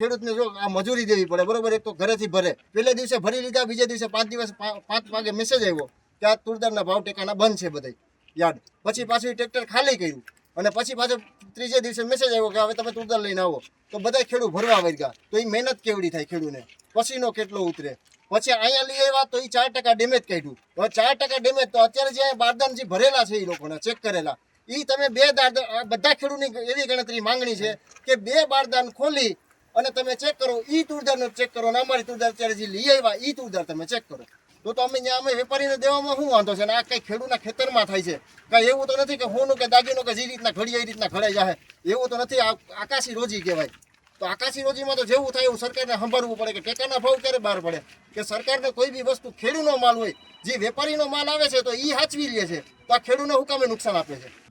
ખેડૂતને જો આ મજૂરી દેવી પડે, બરોબર? એક તો ઘરેથી ભરે. પહેલે દિવસે ભરી લીધા, બીજે દિવસે પાંચ દિવસ પાંચ વાગે મેસેજ આવ્યો કે આ તુરદારના ભાવ ટેકાના બંધ છે બધા યાર્ડ પછી પાછું ટ્રેક્ટર ખાલી કર્યું. અને પછી પાછો ત્રીજે દિવસે મેસેજ આવ્યો કે હવે તમે તુરદાર લઈને આવો. તો બધા ખેડૂત ભરવા વળી ગયા તો એ મહેનત કેવડી થાય ખેડૂને? પછીનો કેટલો ઉતરે. પછી અહીંયા લઈ આવ્યા તો એ ચાર ટકા ડેમેજ કાઢ્યું. હવે ચાર ટકા ડેમેજ તો અત્યારે જે બારદાન જે ભરેલા છે એ લોકોના ચેક કરેલા. એ તમે બે આ બધા ખેડૂતની એવી ગણતરી માંગણી છે કે બે બારદાન ખોલી અને તમે ચેક કરો, ઈ તુરદારનો ચેક કરો અને અમારી તુરદાર અત્યારે જે લઈ આવ્યા, ઈ તુરદાર તમે ચેક કરો. તો તો અમે ત્યાં અમે વેપારીને દેવામાં શું વાંધો છે? અને આ કઈ ખેડૂતના ખેતરમાં થાય છે? કાંઈ એવું તો નથી કે હોનું કે દાગીનો કે જે રીતના ઘડી એ રીતના ઘડાઈ જાય એવું તો નથી આકાશી રોજી કહેવાય. તો આકાશી રોજીમાં તો જેવું થાય એવું સરકારને સંભાળવું પડે કે ટેકાના ભાવ ક્યારે બહાર પડે? કે સરકારને કોઈ બી વસ્તુ ખેડૂતનો માલ હોય, જે વેપારીનો માલ આવે છે તો એ હાચવી લે છે. તો આ ખેડૂતને હું કામે નુકસાન આપે છે?